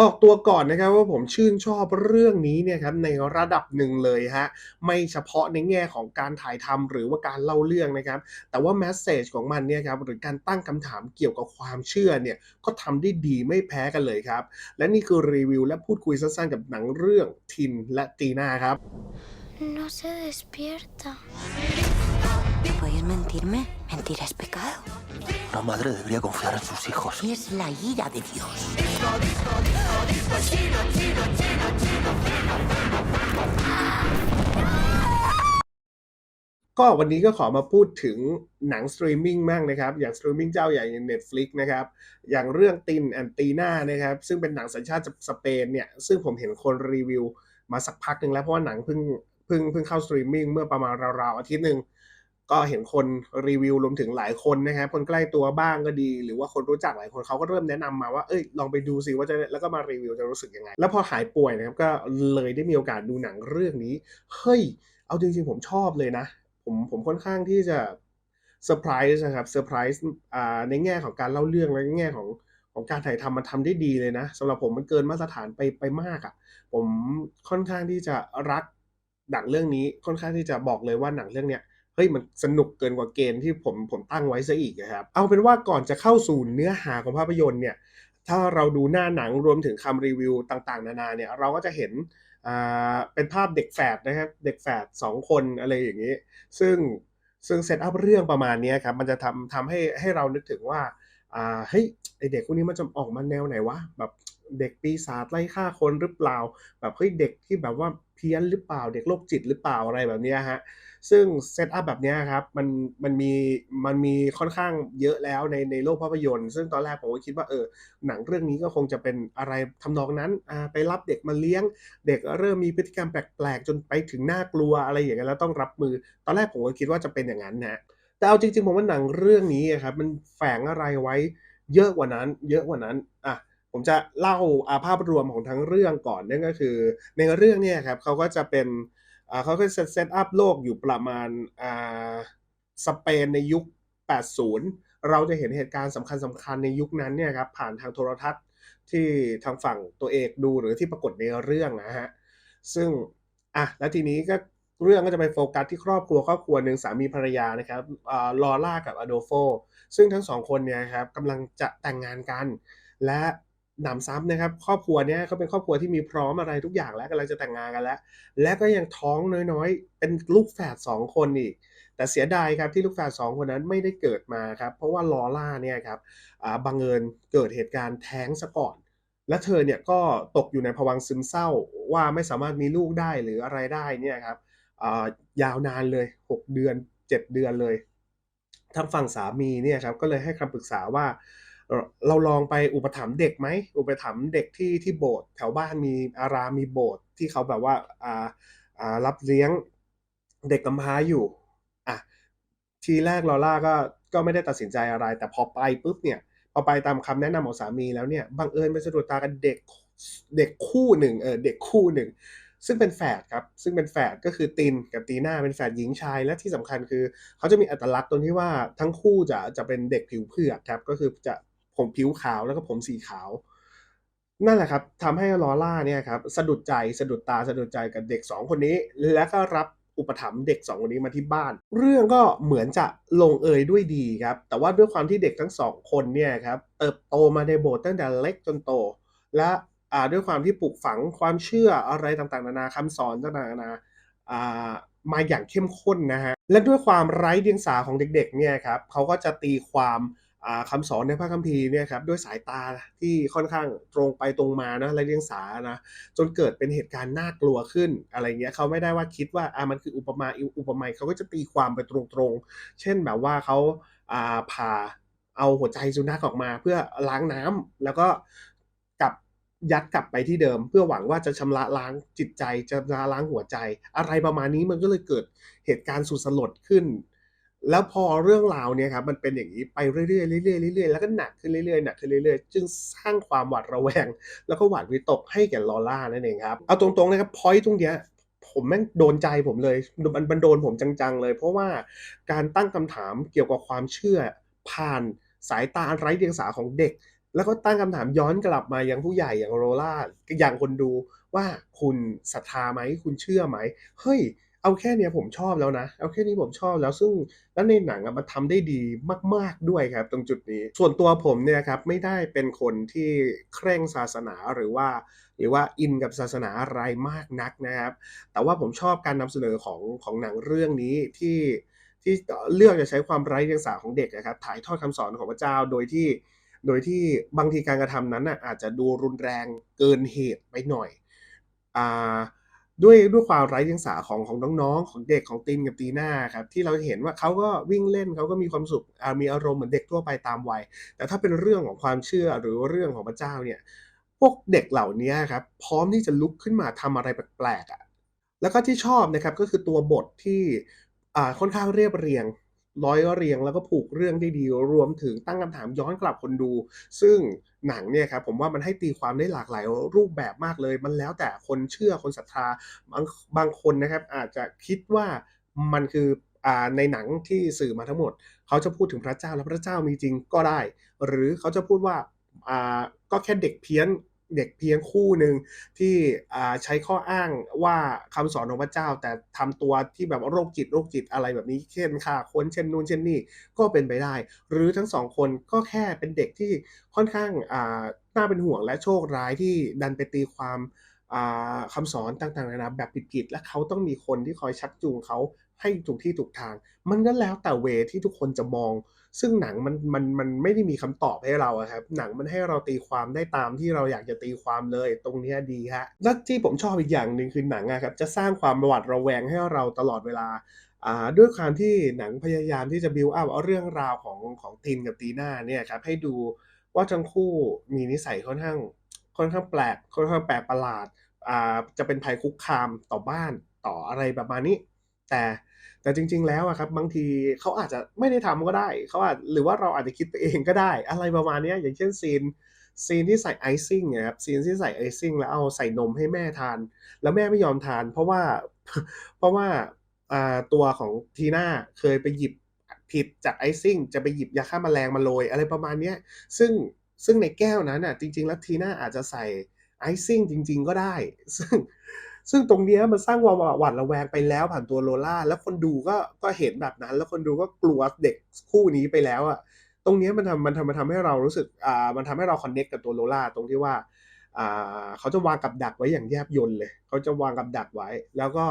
ออกตัวก่อนนะครับว่าผมชื่นชอบเรื่องนี้เนี่ยครับในระดับหนึ่งเลยฮะไม่เฉพาะในแง่ของการถ่ายทำหรือว่าการเล่าเรื่องนะครับ แต่ว่าแมสเซจของมันเนี่ยครับหรือการตั้งคำถามเกี่ยวกับความเชื่อเนี่ยก็ทำได้ดีไม่แพ้กันเลยครับ และนี่คือรีวิวและพูดคุยสั้นๆกับหนังเรื่องทินและตีน่าครับ No se despierta. ¿Puedes mentirme? Mentir es pecado. Una madre debería confiar en sus hijos. Es la ira de Dios. ก็วันนี้ก็ขอมาพูดถึงหนังสตรีมมิ่งบ้างนะครับ อย่างสตรีมมิ่งเจ้าใหญ่อย่าง Netflix นะครับ อย่างเรื่องตินแอนตีน่านะครับ ซึ่งเป็นหนังสัญชาติสเปนเนี่ย ซึ่งผมเห็นคนรีวิวมาสักพักหนึ่งแล้ว เพราะว่าหนังเพิ่งเพิ่งเพิ่งเข้าสตรีมมิ่งเมื่อประมาณราวๆอาทิตย์หนึ่ง ก็เห็นคนรีวิวรวมถึงหลายคนนะครับคนใกล้ตัวบ้างก็ดี หรือว่าคนรู้จักหลายคนเขาก็เริ่มแนะนำมาว่าเอ้ยลองไปดูสิว่าจะแล้วก็มารีวิวจะรู้สึกยังไง แล้วพอหายป่วยนะครับก็เลยได้มีโอกาสดูหนังเรื่องนี้เฮ้ยเอาจริงๆผมชอบเลยนะ ผมผมค่อนข้างที่จะเซอร์ไพรส์นะครับเซอร์ไพรส์อ่าในแง่ของการเล่าเรื่องและในแง่ของของการถ่ายทำมันทำได้ดีเลยนะสำหรับผมมันเกินมาตรฐานไปไปมากอะ่ะ ผมค่อนข้างที่จะรักหนังเรื่องนี้ค่อนข้างที่จะบอกเลยว่าหนังเรื่องเนี้ย เฮ้ยมันสนุกเกินกว่าเกณฑ์ที่ผมผมตั้งไว้ซะอีกนะครับ เอาเป็นว่าก่อนจะเข้าสู่เนื้อหาของภาพยนตร์เนี่ยถ้าเราดูหน้าหนังรวมถึงคำรีวิวต่างๆ นานาเนี่ยเราก็จะเห็นอ่าเป็นภาพเด็กแฝดนะครับเด็กแฝดสองคนอะไรอย่างนี้ ซึ่งซึ่งเซตอัพเรื่องประมาณนี้ครับมันจะทำทำให้ให้เรานึกถึงว่าอ่าเฮ้ยไอเด็กพวกนี้มันจะออกมาแนวไหนวะแบบ เด็กปีศาจไล่ฆ่าคนหรือเปล่า แบบเฮ้ยเด็กที่แบบว่าเพี้ยนหรือเปล่า เด็กโรคจิตหรือเปล่าอะไรแบบนี้ฮะซึ่งเซตอัพแบบนี้ครับมันมันมีมันมีค่อนข้างเยอะแล้วในในโลกภาพยนตร์ ซึ่งตอนแรกผมก็คิดว่าเออหนังเรื่องนี้ก็คงจะเป็นอะไรทำนองนั้นอ่าไปรับเด็กมาเลี้ยง เด็กเริ่มมีพฤติกรรมแปลกๆ จนไปถึงน่ากลัวอะไรอย่างเงี้ยแล้วต้องรับมือ ตอนแรกผมก็คิดว่าจะเป็นอย่างนั้นนะแต่เอาจริงๆผมว่าหนังเรื่องนี้ครับมันแฝงอะไรไว้เยอะกว่านั้น เยอะกว่านั้นอะ ผมจะเล่าอาภาพรวมของทั้งเรื่องก่อนนั่นก็คือ ในเรื่องเนี่ยครับเขาก็จะเป็นเขาก็จะเซตอัพโลกอยู่ประมาณสเปนในยุค 80 เราจะเห็นเหตุการณ์สำคัญสำคัญในยุคนั้นเนี่ยครับผ่านทางโทรทัศน์ที่ทางฝั่งตัวเอกดูหรือที่ปรากฏในเรื่องนะฮะซึ่งอะแล้วทีนี้ก็เรื่องก็จะไปโฟกัสที่ครอบครัวครอบครัวหนึ่งสามีภรรยานะครับลอร่ากับอโดโฟซึ่งทั้งสองคนเนี่ยครับกำลังจะแต่งงานกัน และ หนำซ้ำนะครับครอบครัวเนี้ยเขาเป็นครอบครัวที่มีพร้อมอะไรทุกอย่างแล้วกำลังจะแต่งงานกันแล้ว และก็ยังท้องน้อยๆ เป็นลูกแฝดสองคนอีก แต่เสียดายครับที่ลูกแฝดสองคนนั้นไม่ได้เกิดมาครับ เพราะว่าลอร่าเนี่ยครับบังเอิญเกิดเหตุการณ์แท้งซะก่อน และเธอเนี่ยก็ตกอยู่ในภวังซึมเศร้าว่าไม่สามารถมีลูกได้หรืออะไรได้เนี่ยครับยาวนานเลย 6 เดือน 7 เดือนเลยทางฝั่งสามีเนี่ยครับก็เลยให้คำปรึกษาว่า เราลองไปอุปถัมภ์เด็กไหมอุปถัมภ์เด็กที่ที่โบสถ์แถวบ้านมีอารามมีโบสถ์ที่เขาแบบว่าอ่าอ่ารับเลี้ยงเด็กกำพร้าอยู่อะทีแรกลอร่าก็ก็ไม่ได้ตัดสินใจอะไร แต่พอไปปุ๊บเนี่ยพอไปตามคำแนะนำของสามีแล้วเนี่ยบังเอิญไปสะดุดตากันเด็กเด็กคู่หนึ่งเออเด็กคู่หนึ่งซึ่งเป็นแฝดครับ ซึ่งเป็นแฝดก็คือตินกับตีน่าเป็นแฝดหญิงชาย และที่สำคัญคือ เขาจะมีอัตลักษณ์ตรงที่ว่าทั้งคู่จะจะเป็นเด็กผิวเผือกครับ ก็คือจะ ผมผิวขาวแล้วก็ผมสีขาว นั่นแหละครับทำให้ลอร่าเนี่ยครับสะดุดใจสะดุดตาสะดุดใจกับเด็กสองคนนี้ และก็รับอุปถัมภ์เด็กสองคนนี้มาที่บ้าน เรื่องก็เหมือนจะลงเอยด้วยดีครับ แต่ว่าด้วยความที่เด็กทั้งสองคนเนี่ยครับเติบโตมาในโบสถ์ตั้งแต่เล็กจนโต และอ่าด้วยความที่ปลูกฝังความเชื่ออะไรต่างๆ นานาคำสอนต่างๆนานาอ่ามาอย่างเข้มข้นนะฮะและด้วยความไร้เดียงสาของเด็กๆเนี่ยครับเขาก็จะตีความ อ่าคำสอนในพระคัมภีร์เนี่ยครับด้วยสายตาที่ค่อนข้างตรงไปตรงมานะไรเดียงสานะจนเกิดเป็นเหตุการณ์น่ากลัวขึ้นอะไรเงี้ยเขาไม่ได้ว่าคิดว่าอ่ามันคืออุปมาอุปไมยเขาก็จะตีความไปตรงๆ เช่นแบบว่าเขาอ่าผ่าเอาหัวใจสุนัขออกมา เพื่อล้างน้ำแล้วก็กลับยัดกลับไปที่เดิม เพื่อหวังว่าจะชำระล้างจิตใจจะชำระล้างหัวใจ อะไรประมาณนี้มันก็เลยเกิดเหตุการณ์สุดสลดขึ้น แล้วพอเรื่องราวเนี่ยครับมันเป็นอย่างนี้ไปเรื่อยๆเรื่อยๆเรื่อยๆแล้วก็หนักขึ้นเรื่อยๆหนักขึ้นเรื่อยๆจึงสร้างความหวาดระแวง แล้วก็หวาดวิตกให้แก่ลอร่านั่นเองครับเอาตรงๆนะครับพอยต์ตรงเนี้ยผมแม่งโดนใจผมเลยมันมันโดนผมจังๆเลย เพราะว่าการตั้งคำถามเกี่ยวกับความเชื่อผ่านสายตาไร้เดียงสาของเด็ก แล้วก็ตั้งคำถามย้อนกลับมายังผู้ใหญ่อย่างโรล่าอย่างคนดูว่าคุณศรัทธาไหมคุณเชื่อไหมเฮ้ย เอาแค่เนี้ยผมชอบแล้วนะ เอาแค่นี้ผมชอบแล้วซึ่งแล้วในหนังอะมันทำได้ดีมาก ๆด้วยครับ ตรงจุดนี้ ส่วนตัวผมเนี่ยครับไม่ได้เป็นคนที่เคร่งศาสนาหรือว่า หรือว่าอินกับศาสนาอะไรมากนักนะครับ แต่ว่าผมชอบการนำเสนอของของหนังเรื่องนี้ที่ที่เลือกจะใช้ความไร้เดียงสาของเด็กนะครับถ่ายทอดคำสอนของพระเจ้าโดยที่โดยที่บางทีการกระทำนั้นนะอาจจะดูรุนแรงเกินเหตุไปหน่อย อ่า ด้วยด้วยความไร้เดียงสาของของน้องๆ ของเด็กของตีนกับตีหน้าครับที่เราเห็นว่าเขาก็วิ่งเล่นเขาก็มีความสุขมีอารมณ์เหมือนเด็กทั่วไปตามวัย แต่ถ้าเป็นเรื่องของความเชื่อหรือเรื่องของพระเจ้าเนี่ยพวกเด็กเหล่านี้ครับพร้อมที่จะลุกขึ้นมาทำอะไรแปลกๆอะแล้วก็ที่ชอบนะครับก็คือตัวบทที่ค่อนข้างเรียบเรียง ร้อยเรียงแล้วก็ผูกเรื่องได้ดี รวมถึงตั้งคำถามย้อนกลับคนดู ซึ่งหนังเนี่ยครับผมว่ามันให้ตีความได้หลากหลายรูปแบบมากเลย มันแล้วแต่คนเชื่อคนศรัทธาบางบางคนนะครับ อาจจะคิดว่ามันคืออในหนังที่สื่อมาทั้งหมด เขาจะพูดถึงพระเจ้าแล้วพระเจ้ามีจริงก็ได้ หรือเขาจะพูดว่าก็แค่เด็กเพี้ยน เด็กเพียนคู่หนึ่งที่ใช้ข้ออ้างว่าคำสอนของพระเจ้า แต่ทำตัวที่แบบโรคจิตโรคจิตอะไรแบบนี้ เช่นฆ่าคนเช่นนู่นเช่นนี่ก็เป็นไปได้ หรือทั้งสองคนก็แค่เป็นเด็กที่ค่อนข้างน่าเป็นห่วงและโชคร้ายที่ดันไปตีความอ่าคำสอนต่างๆนานาแบบผิดๆและเขาต้องมีคนที่คอยชักจูงเขาให้ถูกที่ถูกทาง มันก็แล้วแต่เวที่ทุกคนจะมอง ซึ่งหนังมันมันมันไม่ได้มีคำตอบให้เราครับ หนังมันให้เราตีความได้ตามที่เราอยากจะตีความเลย ตรงนี้ดีฮะและที่ผมชอบอีกอย่างหนึ่งคือหนังอะครับจะสร้างความหวาดระแวงให้เราตลอดเวลาด้วยความที่หนังพยายามที่จะ build up เอาเรื่องราวของของตินกับตีน่าเนี่ยครับให้ดูว่าทั้งคู่มีนิสัยค่อนข้างค่อนข้างแปลกค่อนข้างแปลกประหลาดจะเป็นภัยคุกคามต่อบ้านต่ออะไรประมาณนี้ แต่ แต่จริง ๆ แล้วอะครับบางทีเขาอาจจะไม่ได้ทำก็ได้เขาอาจหรือว่าเราอาจจะคิดไปเองก็ได้ อะไรประมาณนี้อย่างเช่นซีนซีนที่ใส่ icing อะครับซีนที่ใส่ icing แล้วเอาใส่นมให้แม่ทาน แล้วแม่ไม่ยอมทาน เพราะว่าเพราะว่าตัวของทีน่าเคยไปหยิบผิดจาก icing จะไปหยิบยาฆ่าแมลงมาโรยอะไรประมาณนี้ซึ่งซึ่งในแก้วนั้นน่ะจริง ๆ แล้วทีน่าอาจจะใส่ icing จริง ๆ ก็ได้ ซึ่ง ซึ่งตรงนี้มันสร้างความหวาดระแวงไปแล้วผ่านตัวโลล่า แล้วคนดูก็ก็เห็นแบบนั้น แล้วคนดูก็กลัวเด็กคู่นี้ไปแล้วอะตรงนี้มันทำมันทำมันทำให้เรารู้สึกอ่ามันทำให้เราคอนเน็กกับตัวโลล่าตรงที่ว่าอ่าเขาจะวางกับดักไว้อย่างแยบยลเลย เขาจะวางกับดักไว้ แล้วก็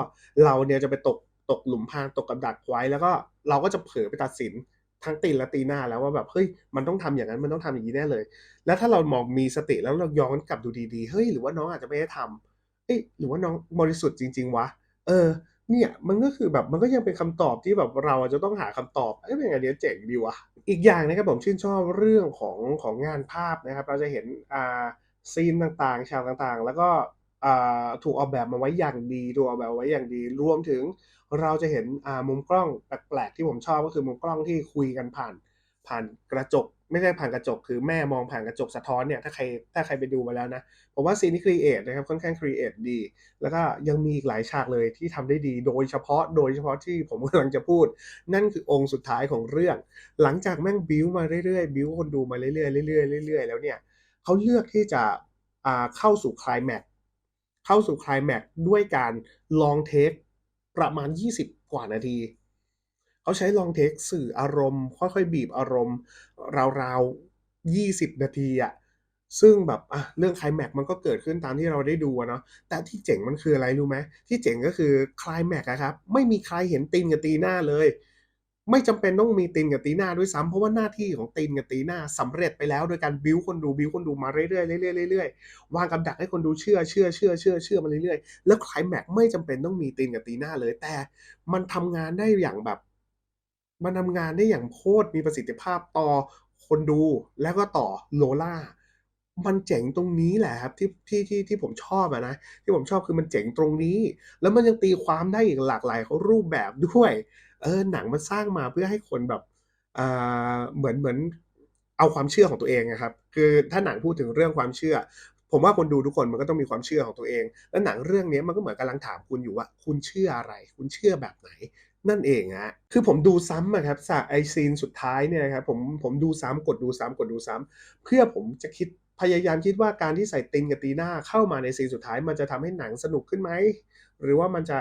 เราเนี่ยจะไปตกตกหลุมพรางตกกับดักไว้ แล้วก็เราก็จะเผลอไปตัดสินทั้งตีนและตีหน้าแล้วว่าแบบเฮ้ยมันต้องทำอย่างนั้นมันต้องทำอย่างนี้แน่เลย แล้วถ้าเรามองมีสติแล้วเราย้อนกลับดูดีๆเฮ้ยหรือว่าน้องอาจจะไม่ได้ทำ เอ้ยหรือว่าน้องบริสุทธิ์จริง ๆ วะ เออ เนี่ยมันก็คือแบบมันก็ยังเป็นคำตอบที่แบบเราจะต้องหาคำตอบเอ้ยเป็นไงเนี้ยเจ๋งดีวะอีกอย่างนะครับผมชื่นชอบเรื่องของของงานภาพนะครับ เราจะเห็นอ่าซีนต่างๆ ฉากต่างๆ แล้วก็อ่าถูกออกแบบมาไว้อย่างดีถูกออกแบบไว้อย่างดี รวมถึงเราจะเห็นอ่ามุมกล้องแปลกๆที่ผมชอบก็คือมุมกล้องที่คุยกันผ่าน ผ่านกระจก ไม่ใช่ผ่านกระจกคือแม่มองผ่านกระจกสะท้อนเนี่ยถ้าใครถ้าใครไปดูมาแล้วนะผมว่าซีนนี้ครีเอทนะครับค่อนข้างครีเอทดี แล้วก็ยังมีอีกหลายฉากเลยที่ทำได้ดี โดยเฉพาะโดยเฉพาะที่ผมกำลังจะพูด นั่นคือองค์สุดท้ายของเรื่อง หลังจากแม่งบิวมาเรื่อยๆบิวคนดูมาเรื่อยๆเรื่อยๆเรื่อยๆแล้วเนี่ยเขาเลือกที่จะอ่าเข้าสู่คลายแม็กเข้าสู่คลายแม็กด้วยการลองเทคประมาณ 20 กว่านาที เขาใช้ลองเทคสื่ออารมณ์ ค่อยๆ บีบอารมณ์ ราวๆ 20 นาทีอะซึ่งแบบอะเรื่องคลายแม็กซ์มันก็เกิดขึ้นตามที่เราได้ดูเนาะแต่ที่เจ๋งมันคืออะไรรู้ไหมที่เจ๋งก็คือคลายแม็กซ์ครับ ไม่มีใครเห็นตินกับตีหน้าเลย ไม่จำเป็นต้องมีตินกับตีหน้าด้วยซ้ำเพราะว่าหน้าที่ของตินกับตีหน้าสำเร็จไปแล้วโดยการบิวคนดูบิวคนดูมาเรื่อยๆเรื่อยๆเรื่อยๆวางกับดักให้คนดูเชื่อเชื่อเชื่อเชื่อเชื่อมาเรื่อยๆแล้วคลายแม็กซ์ไม่จำเป็นต้องมีตินกับตีหน้าเลย แต่มันทำงานได้อย่างแบบ มันทำงานได้อย่างโคตรมีประสิทธิภาพต่อคนดูแล้วก็ต่อโลล่ามันเจ๋งตรงนี้แหละครับที่ที่ที่ที่ผมชอบอะนะที่ผมชอบคือมันเจ๋งตรงนี้ แล้วมันยังตีความได้อีกหลากหลายรูปแบบด้วย เออหนังมันสร้างมาเพื่อให้คนแบบอ่าเหมือนเหมือนเอาความเชื่อของตัวเองอะครับ คือถ้าหนังพูดถึงเรื่องความเชื่อ ผมว่าคนดูทุกคนมันก็ต้องมีความเชื่อของตัวเอง แล้วหนังเรื่องนี้มันก็เหมือนกำลังถามคุณอยู่ว่า คุณเชื่ออะไร คุณเชื่อแบบไหน นั่นเองฮะคือผมดูซ้ำอะครับจากไอซีนสุดท้ายเนี่ยครับผมผมดูซ้ำกดดูซ้ำกดดูซ้ำเพื่อผมจะคิดพยายามคิดว่าการที่ใส่ตินกับตีน่าเข้ามาในซีนสุดท้าย มันจะทำให้หนังสนุกขึ้นไหม หรือว่ามันจะ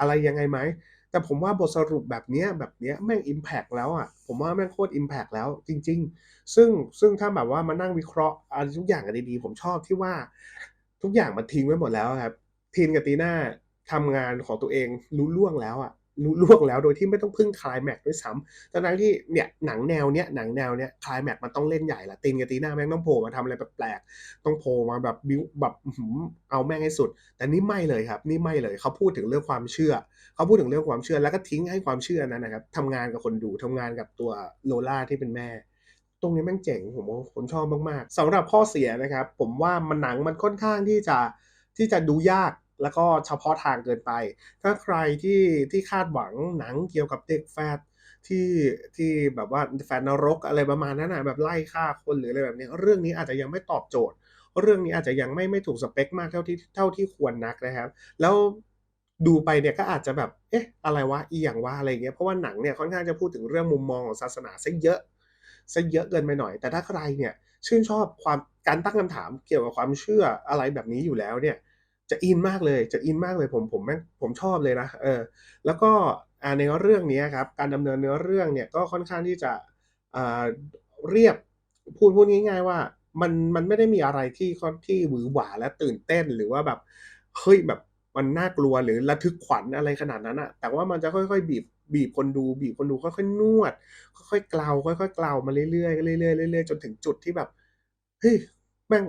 อะไรยังไงไหม แต่ผมว่าบทสรุปแบบเนี้ยแบบเนี้ยแม่งอิมแพกแล้วอะ ผมว่าแม่งโคตรอิมแพกแล้วจริง ๆ ซึ่งซึ่งถ้าแบบว่ามานั่งวิเคราะห์อะไรทุกอย่างกันดีๆ ผมชอบที่ว่า ทุกอย่างมันทิ้งไว้หมดแล้วครับทีนกับตีน่าทำงานของตัวเองรู้ล่วงแล้วอะ ล่วงแล้วโดยที่ไม่ต้องพึ่งคลายแม็กด้วยซ้ำทั้งๆที่เนี่ยหนังแนวเนี้ยหนังแนวเนี้ยคลายแม็กมันต้องเล่นใหญ่ละตีนกับตีน่าแม่งต้องโผล่มาทำอะไรแปลกๆต้องโผล่มาแบบบิวแบบอื้อหือเอาแม่งให้สุด แต่นี่ไม่เลยครับ นี่ไม่เลยเขาพูดถึงเรื่องความเชื่อเขาพูดถึงเรื่องความเชื่อแล้วก็ทิ้งให้ความเชื่อนั้นนะครับทำงานกับคนดูทำงานกับตัวโลล่าที่เป็นแม่ตรงนี้แม่งเจ๋งผมว่าผมชอบมากๆสำหรับข้อเสียนะครับ ผมว่ามันหนังมันค่อนข้างที่จะที่จะดูยาก แล้วก็เฉพาะทางเกินไป ถ้าใครที่ที่คาดหวังหนังเกี่ยวกับเด็กแฟดที่ที่แบบว่าแฟนนรกอะไรประมาณนั้นนะแบบไล่ฆ่าคนหรืออะไรแบบนี้ เรื่องนี้อาจจะยังไม่ตอบโจทย์ เรื่องนี้อาจจะยังไม่ไม่ถูกสเปคมากเท่าที่เท่าที่ควรนักนะครับ แล้วดูไปเนี่ยก็อาจจะแบบ เอ๊ะ อะไรวะ อีหยังวะอะไรเงี้ย เพราะว่าหนังเนี่ยค่อนข้างจะพูดถึงเรื่องมุมมองของศาสนาซะเยอะซะเยอะเกินไปหน่อย แต่ถ้าใครเนี่ยชื่นชอบความการตั้งคำถามเกี่ยวกับความเชื่ออะไรแบบนี้อยู่แล้วเนี่ย จะอินมากเลยจะอินมากเลยผมผมแม่งผมชอบเลยนะเออแล้วก็ในเรื่องนี้ครับการดำเนินเนื้อเรื่องเนี่ยก็ค่อนข้างที่จะเรียบพูดพูดง่ายๆว่ามันมันไม่ได้มีอะไรที่ค่อนที่หวือหวาและตื่นเต้นหรือว่าแบบเฮ้ยแบบมันน่ากลัวหรือระทึกขวัญอะไรขนาดนั้นอะแต่ว่ามันจะค่อยๆ บีบบีบคนดู บีบคนดูค่อยๆนวด ค่อยๆเกลาค่อยๆเกลามาเรื่อยๆเรื่อยๆเรื่อยๆจนถึงจุดที่แบบเฮ้ยแม่ง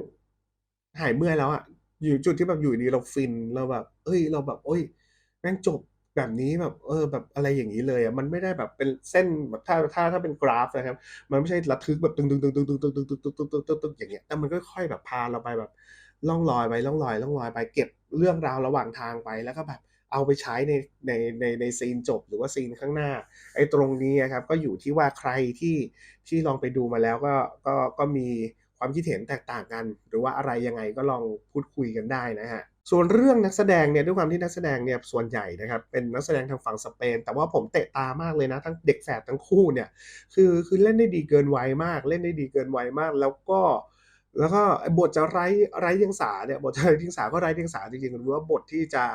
หายเมื่อยแล้วอะ อยู่จุดที่แบบอยู่ดีเราฟินเราแบบเฮ้ย เราแบบ โอ้ย แม่งจบแบบนี้แบบ เออ แบบอะไรอย่างนี้เลยอะมันไม่ได้แบบเป็นเส้นแบบถ้าถ้าถ้าเป็นกราฟนะครับ มันไม่ใช่ระทึกแบบตึงตึงตึงตึงตึงตึงตึงตึงตึงตึงตึงตึงตึงอย่างเงี้ยแต่มันค่อยแบบพาเราไปแบบล่องลอยไปล่องลอยล่องลอยไปเก็บเรื่องราวระหว่างทางไปแล้วก็แบบเอาไปใช้ในในในในซีนจบหรือว่าซีนข้างหน้า ไอ้ตรงนี้ครับก็อยู่ที่ว่าใครที่ที่ลองไปดูมาแล้วก็ก็ก็มี ความคิดเห็นแตกต่างกัน หรือว่าอะไรยังไงก็ลองพูดคุยกันได้นะฮะส่วนเรื่องนักแสดงเนี่ยด้วยความที่นักแสดงเนี่ยส่วนใหญ่นะครับเป็นนักแสดงทางฝั่งสเปน แต่ว่าผมเตะตามากเลยนะ ทั้งเด็กแฝดทั้งคู่เนี่ยคือคือเล่นได้ดีเกินวัยมาก เล่นได้ดีเกินวัยมาก แล้วก็ แล้วก็บทจะไร้ไร้เดียงสาเนี่ยบทจะไร้เดียงสาก็ไร้เดียงสาจริงๆหรือว่าบทที่จะ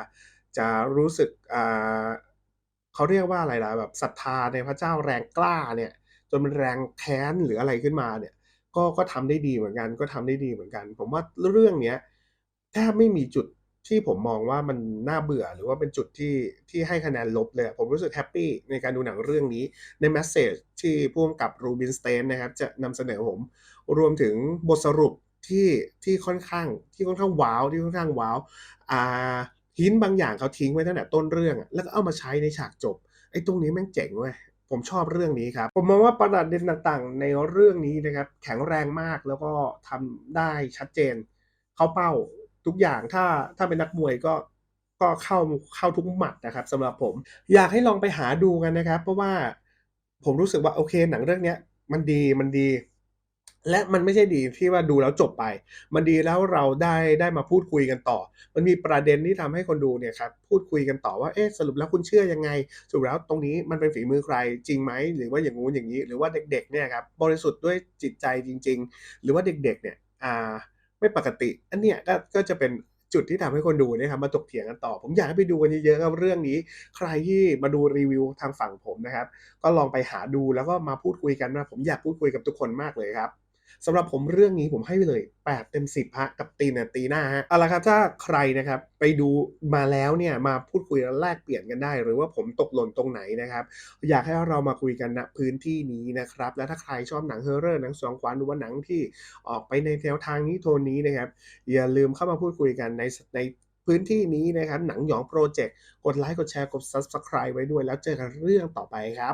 จะรู้สึกอ่าเขาเรียกว่าอะไรล่ะแบบศรัทธาในพระเจ้าแรงกล้าเนี่ยจนมันแรงแค้นหรืออะไรขึ้นมาเนี่ย ก็ก็ทำได้ดีเหมือนกันก็ทำได้ดีเหมือนกัน ผมว่าเรื่องเนี้ยแทบไม่มีจุดที่ผมมองว่ามันน่าเบื่อหรือว่าเป็นจุดที่ที่ให้คะแนนลบเลย ผมรู้สึกแฮปปี้ในการดูหนังเรื่องนี้ในแมสเซจที่ผู้กำกับรูบินสเตนนะครับจะนำเสนอผม รวมถึงบทสรุปที่ที่ค่อนข้างที่ค่อนข้างว้าวที่ค่อนข้างว้าวอ่าหินบางอย่างเขาทิ้งไว้ตั้งแต่ต้นเรื่องแล้วก็เอามาใช้ในฉากจบไอ้ตรงนี้แม่งเจ๋งเว้ย ผมชอบเรื่องนี้ครับ ผมมองว่าประเด็นต่างๆ ในเรื่องนี้นะครับแข็งแรงมากแล้วก็ทำได้ชัดเจน เข้าเป้าทุกอย่างถ้าถ้าเป็นนักมวยก็ก็เข้าเข้าทุกหมัดนะครับสำหรับผม อยากให้ลองไปหาดูกันนะครับ เพราะว่าผมรู้สึกว่าโอเคหนังเรื่องเนี้ยมันดีมันดี และมันไม่ใช่ดีที่ว่าดูแล้วจบไป มันดีแล้วเราได้ได้มาพูดคุยกันต่อ มันมีประเด็นที่ทำให้คนดูเนี่ยครับพูดคุยกันต่อว่าเอ๊ะสรุปแล้วคุณเชื่อยังไงสรุปแล้วตรงนี้มันเป็นฝีมือใครจริงไหมหรือว่าอย่างงู้นอย่างนี้ หรือว่าเด็กๆเนี่ยครับบริสุทธิ์ด้วยจิตใจจริง ๆ หรือว่าเด็กๆเนี่ยอ่าไม่ปกติอันเนี้ยก็ก็จะเป็นจุดที่ทำให้คนดูเนี่ยครับมาถกเถียงกันต่อ ผมอยากให้ไปดูกันเยอะๆครับเรื่องนี้ ใครที่มาดูรีวิวทางฝั่งผมนะครับ ก็ลองไปหาดูแล้วก็มาพูดคุยกันนะผมอยากพูดคุยกับทุกคนมากเลยครับ สำหรับผมเรื่องนี้ผมให้ไปเลย 8 เต็ม 10ฮะกับตีนตีหน้าฮะเอาละครับถ้าใครนะครับไปดูมาแล้วเนี่ยมาพูดคุยแล้วแลกเปลี่ยนกันได้ หรือว่าผมตกหล่นตรงไหนนะครับ อยากให้เรามาคุยกันณพื้นที่นี้นะครับ แล้วถ้าใครชอบหนังเฮอร์เรอร์หนังสองขวัญหรือว่าหนังที่ออกไปในแนวทางนี้โทนนี้นะครับ อย่าลืมเข้ามาพูดคุยกันในในพื้นที่นี้นะครับ หนังหยองโปรเจกต์ กดไลค์ กดแชร์ กด Subscribe ไว้ด้วย แล้วเจอกันเรื่องต่อไปครับ